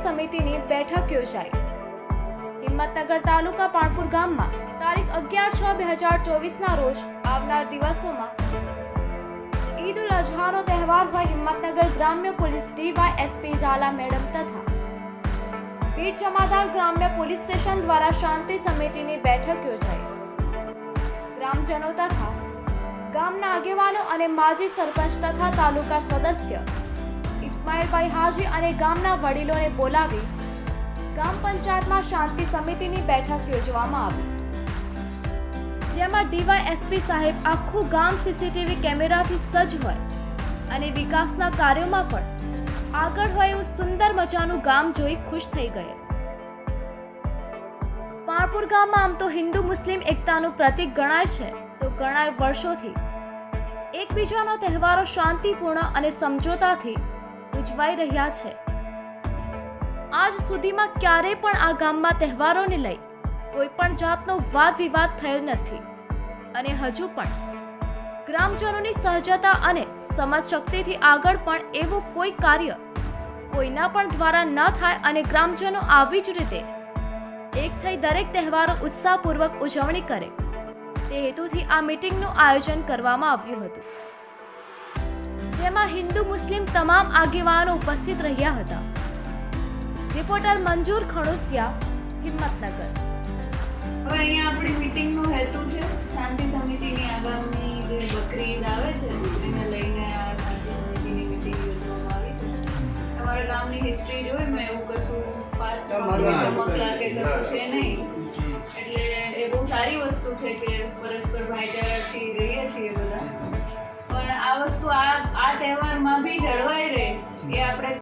સમિતિની બેઠક યોજાઈ હિંમતનગર તાલુકા પાણપુર ગામમાં તારીખ અગિયાર છ બે હજાર ચોવીસના રોજ આવનાર દિવસોમાં ઈદ ઉલ અઝહાનો તહેવાર હોય હિંમતનગર ગ્રામ્ય police DY SP Zala madam તથા ભીડ જમાદાર ગ્રામ્ય પોલીસ સ્ટેશન દ્વારા શાંતિ સમિતિની બેઠક યોજાઈ. ગ્રામજનો તથા ગામના આગેવાનો અને માજી સરપંચ તથા તાલુકા સદસ્ય ઇસ્માઇલભાઈ હાજી અને ગામના વડીલોને બોલાવી ગ્રામ પંચાયતમાં શાંતિ સમિતિની બેઠક યોજવામાં આવી. જેમાં ડીવાયએસપી સાહેબ આખું ગામ સીસીટીવી કેમેરાથી સજ્જ હોય અને વિકાસના કાર્યોમાં પણ આગળ હોય એવું સુંદર મજાનું ગામ જોઈ ખુશ થઈ ગયે. પાણપુર ગામમાં આમ તો હિન્દુ મુસ્લિમ એકતાનું પ્રતીક ગણાય છે, તો ગણાય વર્ષોથી. એકબીજાનો તહેવારો શાંતિપૂર્ણ અને સમજોતાથી ઉજવાઈ રહ્યા છે. આજ સુધીમાં ક્યારેય પણ આ ગામમાં તહેવારોને લઈ કોઈ પણ જાતનો વાદ વિવાદ થયેલ નથી. અને હજુ પણ ગ્રામજનોની સહજતા અને સમજ શક્તિથી આગળ પણ એવું કોઈ કાર્ય કોઈના પણ દ્વારા ન થાય અને ગ્રામજનો આવી જ રીતે એક થઈ દરેક તહેવારો ઉત્સાહપૂર્વક ઉજવણી કરે. તે હેતુથી આ મીટિંગનું આયોજન કરવામાં આવ્યું હતું. જેમાં હિન્દુ મુસ્લિમ તમામ આગેવાનો ઉપસ્થિત રહ્યા હતા. રિપોર્ટર મંજૂર ખણોસિયા હિંમતનગર. હવે અહીંયા આપણી મીટિંગનો હેતુ છે શાંતિ સમિતિની આગામી જે બકરી આવે છે એને લઈને આ શાંતિ સમિતિની મીટિંગ યોજવામાં આવી છે. તમારા ગામની હિસ્ટ્રી જોઈ મેં એવું કશું પાસ્ટ ચમકલા કે કશું છે નહીં. એટલે એ બહુ સારી વસ્તુ છે કે પરસ્પર ભાઈચારાથી રહીએ છીએ બધા. પણ આ વસ્તુ આ આ તહેવારમાં બી જળવાઈ રહે. એ આપણે